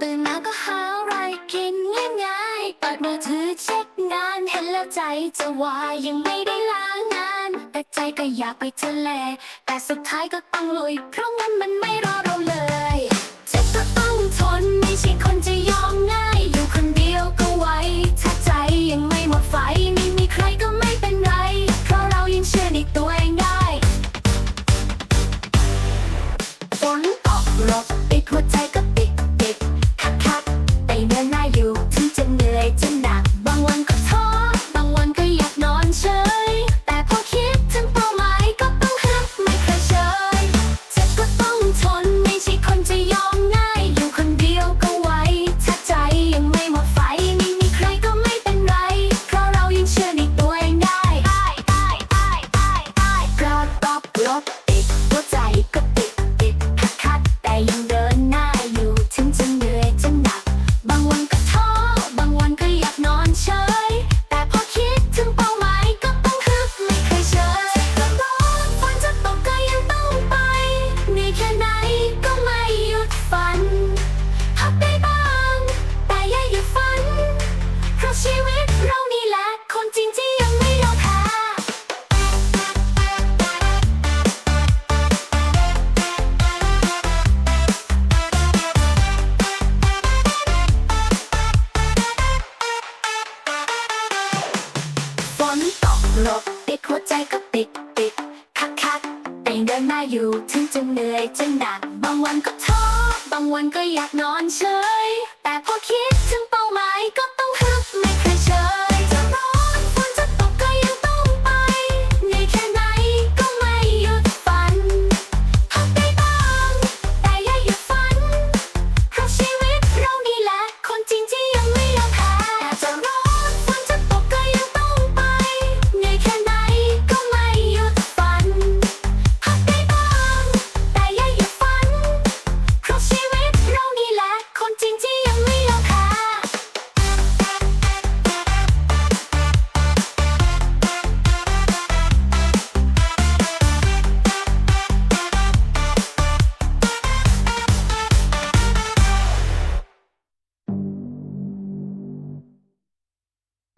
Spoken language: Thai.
ตื่นมาก็หาอะไรกินง่ายๆเปิดมือถือเช็คงานเห็นแล้วใจจะวายยังไม่ได้ล้างงาน แต่ใจก็อยากไปทะเล แต่สุดท้ายก็ต้องลุย เพราะงั้นมันไม่รอเราเลยเจ็บก็ต้องทนไม่ใช่คนจะยอมง่าย อยู่คนเดียวก็ไหวถ้าใจยังไม่หมดไฟไม่มีใครก็ไม่เป็นไร เพราะเรายังเชื่อในตัวเองได้ฝนตกรถติดหัวใจ แค่ไหนก็ไม่หยุดฝันพักได้บ้าง แต่อย่าหยุดฝัน เพราะชีวิตเรานี่แหละ คนจริงที่ยังไม่ยอมแพ้ฝนตกหลบติดหัวใจก็ติด นหน้าอยู่ถึงจะเหนื่อยจะหนัก บางวันก็ท้อบางวันก็อยากนอนเฉย แต่